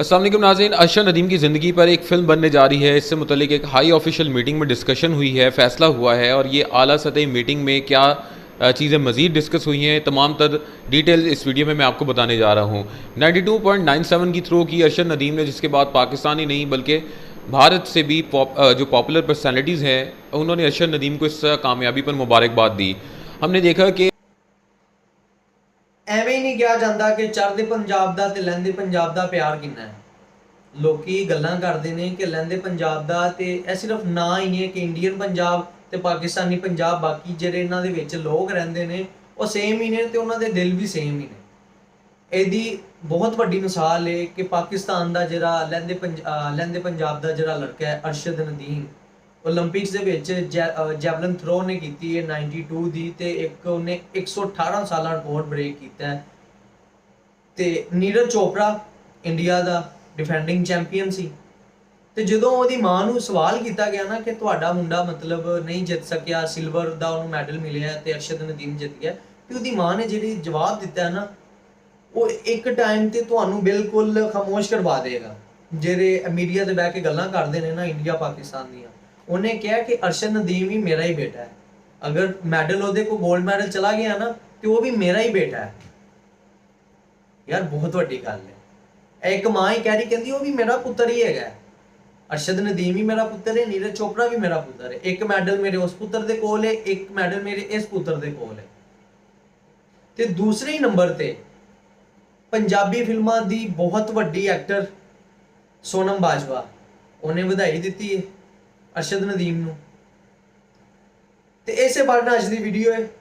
السلام علیکم ناظرین، ارشد ندیم کی زندگی پر ایک فلم بننے جا رہی ہے۔ اس سے متعلق ایک ہائی آفیشیل میٹنگ میں ڈسکشن ہوئی ہے، فیصلہ ہوا ہے اور یہ اعلیٰ سطحی میٹنگ میں کیا چیزیں مزید ڈسکس ہوئی ہیں۔ تمام تر ڈیٹیل اس ویڈیو میں میں آپ کو بتانے جا رہا ہوں۔ Ninety two point nine seven کی تھرو کی ارشد ندیم نے، جس کے بعد پاکستانی نہیں بلکہ بھارت سے بھی جو پاپولر پرسنالٹیز ہیں، انہوں نے ارشد ندیم کو اس کامیابی پر مبارکباد دی۔ ہم نے دیکھا کہ ਐਵੇਂ ਹੀ ਨਹੀਂ ਕਿਹਾ ਜਾਂਦਾ ਕਿ ਚੜ੍ਹਦੇ ਪੰਜਾਬ ਦਾ ਤੇ ਲਹਿੰਦੇ ਪੰਜਾਬ ਦਾ ਪਿਆਰ ਕਿੰਨਾ ਹੈ। ਲੋਕੀ ਗੱਲਾਂ ਕਰਦੇ ਨੇ ਕਿ ਲਹਿੰਦੇ ਪੰਜਾਬ ਦਾ ਤੇ ਇਹ ਸਿਰਫ ਨਾਂ ਹੀ ਹੈ ਕਿ ਇੰਡੀਅਨ ਪੰਜਾਬ ਤੇ ਪਾਕਿਸਤਾਨੀ ਪੰਜਾਬ, ਬਾਕੀ ਜਿਹੜੇ ਇਹਨਾਂ ਦੇ ਵਿੱਚ ਲੋਕ ਰਹਿੰਦੇ ਨੇ, ਉਹ ਸੇਮ ਹੀ ਨੇ ਤੇ ਉਹਨਾਂ ਦੇ ਦਿਲ ਵੀ ਸੇਮ ਹੀ ਨੇ। ਇਹਦੀ ਬਹੁਤ ਵੱਡੀ ਮਿਸਾਲ ਹੈ ਕਿ ਪਾਕਿਸਤਾਨ ਦਾ ਜਿਹੜਾ ਲਹਿੰਦੇ ਪੰਜ- ਲਹਿੰਦੇ ਪੰਜਾਬ ਦਾ ਜਿਹੜਾ ਲੜਕਾ ਹੈ ਅਰਸ਼ਦ ਨਦੀਮ ਓਲੰਪਿਕਸ ਦੇ ਵਿੱਚ ਜੈਵਲਨ ਥਰੋ ਨੇ ਕੀਤੀ ਹੈ 92 ਦੀ ਤੇ ਇੱਕ ਉਹਨੇ 118 ਸਾਲਾਂ ਰਿਕਾਰਡ ਬ੍ਰੇਕ ਕੀਤਾ ਹੈ। ਤੇ ਨੀਰਜ ਚੋਪੜਾ ਇੰਡੀਆ ਦਾ ਡਿਫੈਂਡਿੰਗ ਚੈਂਪੀਅਨ ਸੀ। ਤੇ ਜਦੋਂ ਉਹਦੀ ਮਾਂ ਨੂੰ ਸਵਾਲ ਕੀਤਾ ਗਿਆ ਨਾ ਕਿ ਤੁਹਾਡਾ ਮੁੰਡਾ ਮਤਲਬ ਨਹੀਂ ਜਿੱਤ ਸਕਿਆ ਸਿਲਵਰ ਦਾ ਉਹਨੂੰ ਮੈਡਲ ਮਿਲਿਆ ਤੇ ਅਰਸ਼ਦ ਨਦੀਮ ਜਿੱਤ ਗਿਆ, ਤੇ ਉਹਦੀ ਮਾਂ ਨੇ ਜਿਹੜੀ ਜਵਾਬ ਦਿੱਤਾ ਹੈ ਨਾ, ਉਹ ਇੱਕ ਟਾਈਮ ਤੇ ਤੁਹਾਨੂੰ ਬਿਲਕੁਲ ਖਾਮੋਸ਼ ਕਰਵਾ ਦੇਗਾ। ਜਿਹੜੇ ਮੀਡੀਆ ਦੇ ਬਹਿ ਕੇ ਗੱਲਾਂ ਕਰਦੇ ਨੇ ਨਾ ਇੰਡੀਆ ਪਾਕਿਸਤਾਨ ਦੀਆਂ। ਉਹਨੇ ਕਿਹਾ ਕਿ ਅਰਸ਼ਦ ਨਦੀਮ ਹੀ ਮੇਰਾ ਹੀ ਬੇਟਾ ਹੈ। ਅਗਰ ਮੈਡਲ ਉਹਦੇ ਕੋ 골ਡ ਮੈਡਲ ਚਲਾ ਗਿਆ ਨਾ, ਤੇ ਉਹ ਵੀ ਮੇਰਾ ਹੀ ਬੇਟਾ ਹੈ। ਯਾਰ, ਬਹੁਤ ਵੱਡੀ ਗੱਲ ਹੈ। ਇੱਕ ਮਾਂ ਹੀ ਕਹਿ ਰਹੀ, ਕਹਿੰਦੀ, ਉਹ ਵੀ ਮੇਰਾ ਪੁੱਤਰ ਹੀ ਹੈਗਾ ਅਰਸ਼ਦ ਨਦੀਮ ਹੀ ਮੇਰਾ ਪੁੱਤਰ ਹੈ, ਨੀਰਜ ਚੋਪੜਾ ਵੀ ਮੇਰਾ ਪੁੱਤਰ ਹੈ। ਇੱਕ ਮੈਡਲ ਮੇਰੇ ਉਸ ਪੁੱਤਰ ਦੇ ਕੋਲ ਹੈ, ਇੱਕ ਮੈਡਲ ਮੇਰੇ ਇਸ ਪੁੱਤਰ ਦੇ ਕੋਲ ਹੈ। ਤੇ ਦੂਸਰੇ ਨੰਬਰ ਤੇ ਪੰਜਾਬੀ ਫਿਲਮਾਂ ਦੀ ਬਹੁਤ ਵੱਡੀ ਐਕਟਰ ਸੋਨਮ ਬਾਜਵਾ, ਉਹਨੇ ਵਧਾਈ ਦਿੱਤੀ ਹੈ। ਅਰਸ਼ਦ ਨਦੀਮ ਨੂੰ। ਤੇ ਇਸੇ ਬਾਰੇ ਨਾਲ ਅੱਜ ਦੀ ਵੀਡੀਓ ਹੈ।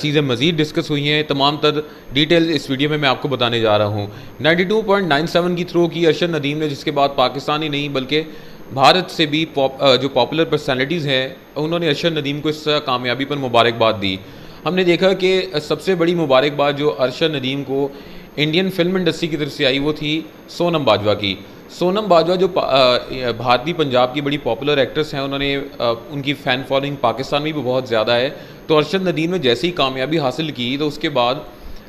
چیزیں مزید ڈسکس ہوئی ہیں، تمام تر ڈیٹیل اس ویڈیو میں میں آپ کو بتانے جا رہا ہوں۔ Ninety two point nine seven کی تھرو کی ارشد ندیم نے، جس کے بعد پاکستانی نہیں، بلکہ بھارت سے بھی پاپ جو پاپولر پرسنالٹیز ہیں، انہوں نے ارشد ندیم کو اس کامیابی پر مبارکباد دی۔ ہم نے دیکھا کہ سب سے بڑی مبارکباد جو ارشد ندیم کو انڈین فلم انڈسٹری کی طرف سے آئی، وہ تھی سونم باجوہ کی۔ سونم باجوہ، جو بھارتی پنجاب کی بڑی پاپولر ایکٹریس ہیں، انہوں نے ان کی فین فالوئنگ پاکستان میں بھی بہت زیادہ ہے۔ تو ارشد ندیم نے جیسے ہی کامیابی حاصل کی، تو اس کے بعد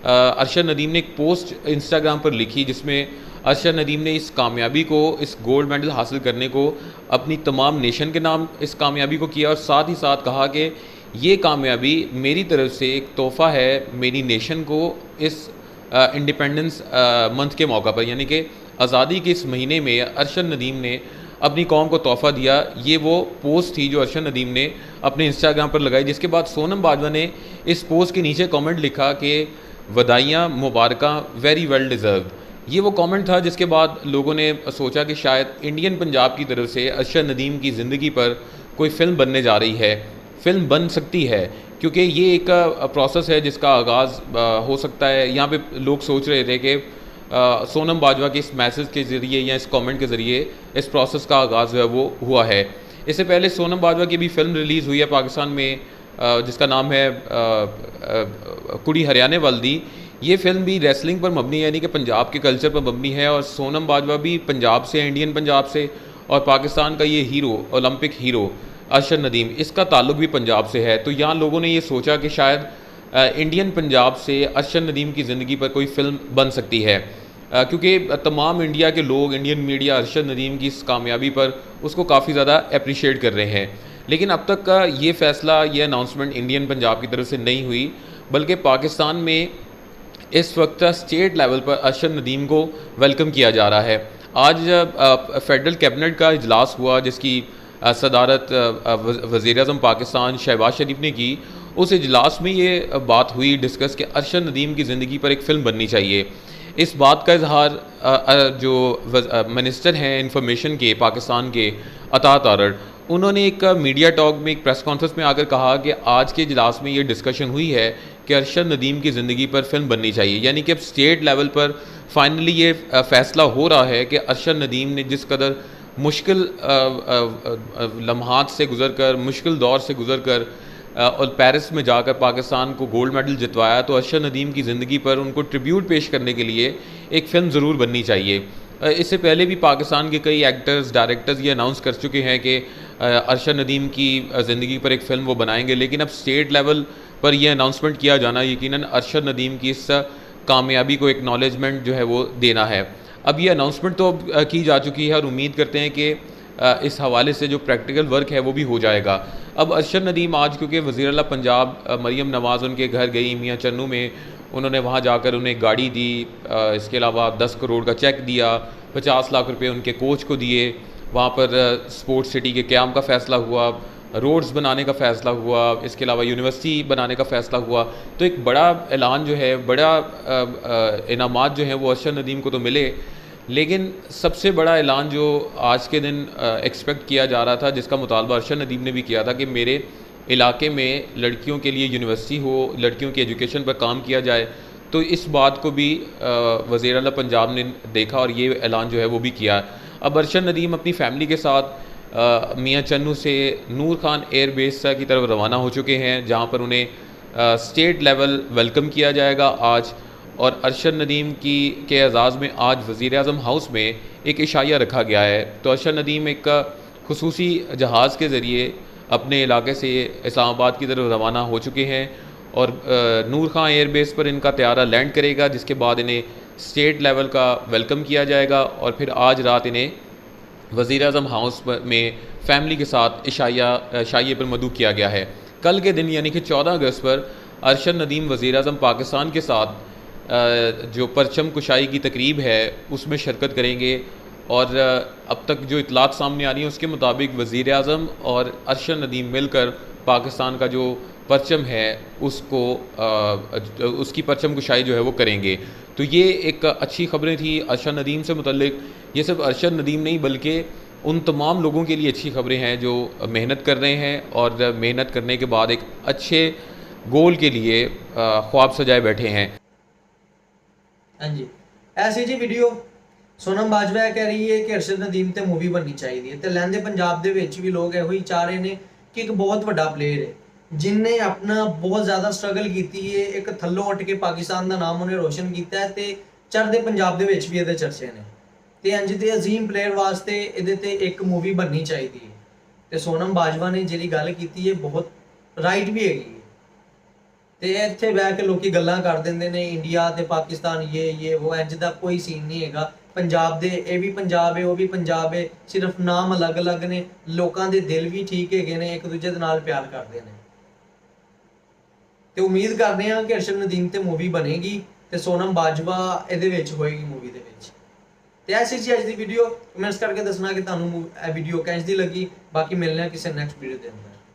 ارشد ندیم نے ایک پوسٹ انسٹاگرام پر لکھی، جس میں ارشد ندیم نے اس کامیابی کو، اس گولڈ میڈل حاصل کرنے کو، اپنی تمام نیشن کے نام اس کامیابی کو کیا، اور ساتھ ہی ساتھ کہا کہ یہ کامیابی میری طرف سے ایک تحفہ ہے، میری نیشن کو اس انڈیپینڈنس منتھ کے موقع پر۔ یعنی کہ آزادی کے اس مہینے میں ارشد ندیم نے اپنی قوم کو تحفہ دیا۔ یہ وہ پوسٹ تھی جو ارشد ندیم نے اپنے انسٹاگرام پر لگائی، جس کے بعد سونم باجوہ نے اس پوسٹ کے نیچے کامنٹ لکھا کہ ودائیاں مبارکہ ویری ویل ڈیزرو یہ وہ کامنٹ تھا جس کے بعد لوگوں نے سوچا کہ شاید انڈین پنجاب کی طرف سے ارشد ندیم کی زندگی پر کوئی فلم بننے جا رہی ہے۔ فلم بن سکتی ہے، کیونکہ یہ ایک پروسیس ہے جس کا آغاز ہو سکتا ہے۔ یہاں پہ لوگ سوچ رہے تھے کہ سونم باجوہ کے اس میسج کے ذریعے یا اس کامنٹ کے ذریعے اس پروسیس کا آغاز جو ہے وہ ہوا ہے۔ اس سے پہلے سونم باجوہ کی بھی فلم ریلیز ہوئی ہے پاکستان میں جس کا نام ہے کڑی ہریانے والدی یہ فلم بھی ریسلنگ پر مبنی ہے یعنی کہ پنجاب کے کلچر پر مبنی ہے اور سونم باجوہ بھی پنجاب سے انڈین پنجاب سے اور پاکستان کا یہ hero Olympic hero Arshad Nadeem. اس کا تعلق بھی پنجاب سے ہے۔ تو یہاں لوگوں نے یہ سوچا کہ شاید آ، انڈین پنجاب سے ارشد ندیم کی زندگی پر کوئی فلم بن سکتی ہے۔ کیونکہ تمام انڈیا کے لوگ، انڈین میڈیا ارشد ندیم کی اس کامیابی پر اس کو کافی زیادہ اپریشیٹ کر رہے ہیں۔ لیکن اب تک کا یہ فیصلہ، یہ اناؤنسمنٹ انڈین پنجاب کی طرف سے نہیں ہوئی، بلکہ پاکستان میں اس وقت اسٹیٹ لیول پر ارشد ندیم کو ویلکم کیا جا رہا ہے۔ آج فیڈرل کیبنٹ کا اجلاس ہوا، جس کی صدارت وزیر اعظم پاکستان شہباز شریف نے کی۔ اس اجلاس میں یہ بات ہوئی ڈسکس کہ ارشد ندیم کی زندگی پر ایک فلم بننی چاہیے۔ اس بات کا اظہار جو منسٹر ہیں انفارمیشن کے، پاکستان کے عطا تارڑ انہوں نے ایک میڈیا ٹاک میں، ایک پریس کانفرنس میں آ کر کہا کہ آج کے اجلاس میں یہ ڈسکشن ہوئی ہے کہ ارشد ندیم کی زندگی پر فلم بننی چاہیے۔ یعنی کہ اب اسٹیٹ لیول پر فائنلی یہ فیصلہ ہو رہا ہے کہ ارشد ندیم نے جس قدر مشکل لمحات سے گزر کر، مشکل دور سے گزر کر اور پیرس میں جا کر پاکستان کو گولڈ میڈل جتوایا تو ارشد ندیم کی زندگی پر ان کو ٹریبیوٹ پیش کرنے کے لیے ایک فلم ضرور بننی چاہیے۔ اس سے پہلے بھی پاکستان کے کئی ایکٹرز ڈائریکٹرز یہ اناؤنس کر چکے ہیں کہ ارشد ندیم کی زندگی پر ایک فلم وہ بنائیں گے، لیکن اب اسٹیٹ لیول پر یہ اناؤنسمنٹ کیا جانا یقیناً ارشد ندیم کی اس کامیابی کو ایکنالجمنٹ جو ہے وہ دینا ہے۔ اب یہ اناؤنسمنٹ تو اب کی جا چکی ہے اور امید کرتے ہیں کہ اس حوالے سے جو پریکٹیکل ورک ہے وہ بھی ہو جائے گا۔ اب ارشد ندیم آج کیونکہ وزیر اللہ پنجاب مریم نواز ان کے گھر گئی میاں چنو میں، انہوں نے وہاں جا کر انہیں گاڑی دی اس کے علاوہ دس کروڑ کا چیک دیا، پچاس لاکھ روپے ان کے کوچ کو دیے۔ وہاں پر اسپورٹس سٹی کے قیام کا فیصلہ ہوا روڈز بنانے کا فیصلہ ہوا، اس کے علاوہ یونیورسٹی بنانے کا فیصلہ ہوا۔ تو ایک بڑا اعلان جو ہے، بڑا انعامات جو ہیں وہ ارشد ندیم کو تو ملے۔ لیکن سب سے بڑا اعلان جو آج کے دن ایکسپیکٹ کیا جا رہا تھا، جس کا مطالبہ ارشد ندیم نے بھی کیا تھا کہ میرے علاقے میں لڑکیوں کے لیے یونیورسٹی ہو، لڑکیوں کی ایجوکیشن پر کام کیا جائے، تو اس بات کو بھی وزیر اعلیٰ پنجاب نے دیکھا اور یہ اعلان جو ہے وہ بھی کیا۔ ہے اب ارشد ندیم اپنی فیملی کے ساتھ میاں چنو سے نور خان ایئر بیس کی طرف روانہ ہو چکے ہیں، جہاں پر انہیں اسٹیٹ لیول ویلکم کیا جائے گا۔ آج اور ارشد ندیم کی کے اعزاز میں آج وزیر اعظم ہاؤس میں ایک عشائیہ رکھا گیا ہے۔ تو ارشد ندیم ایک خصوصی جہاز کے ذریعے اپنے علاقے سے اسلام آباد کی طرف روانہ ہو چکے ہیں اور نور خان ایئر بیس پر ان کا طیارہ لینڈ کرے گا، جس کے بعد انہیں اسٹیٹ لیول کا ویلکم کیا جائے گا اور پھر آج رات انہیں وزیر اعظم ہاؤس میں فیملی کے ساتھ عشائیہ عشائیے پر مدعو کیا گیا ہے۔ کل کے دن یعنی کہ چودہ اگست پر، ارشد ندیم وزیر اعظم پاکستان کے ساتھ جو پرچم کشائی کی تقریب ہے، اس میں شرکت کریں گے۔ اور اب تک جو اطلاعات سامنے آ رہی ہیں، اس کے مطابق وزیر اعظم اور ارشد ندیم مل کر پاکستان کا جو پرچم ہے، اس کو اس کی پرچم کشائی جو ہے، وہ کریں گے۔ تو یہ ایک اچھی خبریں تھیں ارشد ندیم سے متعلق۔ یہ صرف ارشد ندیم نہیں، بلکہ ان تمام لوگوں کے لیے اچھی خبریں ہیں جو محنت کر رہے ہیں اور محنت کرنے کے بعد ایک اچھے گول کے لیے خواب سجائے بیٹھے ہیں۔ ਹਾਂਜੀ। ਐਸੀ ਜੀ ਵੀਡੀਓ ਸੋਨਮ ਬਾਜਵਾ ਇਹ ਕਹਿ ਰਹੀ ਹੈ ਕਿ ਅਰਸ਼ਦ ਨਦੀਮ ਤੇ ਮੂਵੀ ਬਣਨੀ ਚਾਹੀਦੀ ਹੈ। ਤੇ ਲਹਿੰਦੇ ਪੰਜਾਬ ਦੇ ਵਿੱਚ ਵੀ ਲੋਕ ਇਹੋ ਹੀ ਚਾਹ ਰਹੇ ਨੇ ਕਿ ਇੱਕ ਬਹੁਤ ਵੱਡਾ ਪਲੇਅਰ ਹੈ। ਜਿਨਨੇ ਆਪਣਾ ਬਹੁਤ ਜ਼ਿਆਦਾ ਸਟਰਗਲ ਕੀਤੀ ਹੈ, ਇੱਕ ਥੱਲੋਂ ਉੱਠ ਕੇ ਪਾਕਿਸਤਾਨ ਦਾ ਨਾਮ ਉਹਨੇ ਰੋਸ਼ਨ ਕੀਤਾ ਹੈ ਤੇ ਚੜ੍ਹਦੇ ਪੰਜਾਬ ਦੇ ਵਿੱਚ ਵੀ ਇਹਦੇ ਚਰਚੇ ਨੇ। ਤੇ ਅੰਜ ਦੇ ਅਜ਼ੀਮ ਪਲੇਅਰ ਵਾਸਤੇ ਇਹਦੇ ਤੇ ਇੱਕ ਮੂਵੀ ਬਣਨੀ ਚਾਹੀਦੀ ਹੈ। ਤੇ ਸੋਨਮ ਬਾਜਵਾ ਨੇ ਜਿਹੜੀ ਗੱਲ ਕੀਤੀ ਹੈ, ਬਹੁਤ ਰਾਈਟ ਵੀ ਹੈਗੀ ਤੇ ਇੱਥੇ ਬਹਿ ਕੇ ਲੋਕੀ ਗੱਲਾਂ ਕਰ ਦਿੰਦੇ ਨੇ, ਇੰਡੀਆ ਤੇ ਪਾਕਿਸਤਾਨ ਇਹ ਇਹ ਉਹ ਇੰਜ ਦਾ ਕੋਈ ਸੀਨ ਨਹੀਂ ਹੈਗਾ। ਪੰਜਾਬ ਦੇ, ਇਹ ਵੀ ਪੰਜਾਬ ਹੈ, ਉਹ ਵੀ ਪੰਜਾਬ ਹੈ, ਸਿਰਫ ਨਾਮ ਅਲੱਗ-ਅਲੱਗ ਨੇ, ਲੋਕਾਂ ਦੇ ਦਿਲ ਵੀ ਠੀਕ ਹੈਗੇ ਨੇ ਇੱਕ ਦੂਜੇ ਦੇ ਨਾਲ ਪਿਆਰ ਕਰਦੇ ਨੇ। ਤੇ ਉਮੀਦ ਕਰਦੇ ਹਾਂ ਕਿ ਅਰਸ਼ਦ ਨਦੀਮ ਤੇ ਮੂਵੀ ਬਣੇਗੀ ਤੇ ਸੋਨਮ ਬਾਜਵਾ ਇਹਦੇ ਵਿੱਚ ਹੋਏਗੀ ਮੂਵੀ ਦੇ ਵਿੱਚ। ਤੇ ਐਸੀ ਸੀ ਅੱਜ ਦੀ ਵੀਡੀਓ ਕਮੈਂਟਸ ਕਰਕੇ ਦੱਸਣਾ ਕਿ ਤੁਹਾਨੂੰ ਇਹ ਵੀਡੀਓ ਕਿੰਝ ਦੀ ਲੱਗੀ। ਬਾਕੀ ਮਿਲਦੇ ਹਾਂ ਕਿਸੇ ਨੈਕਸਟ ਵੀਡੀਓ ਦੇ ਅੰਦਰ।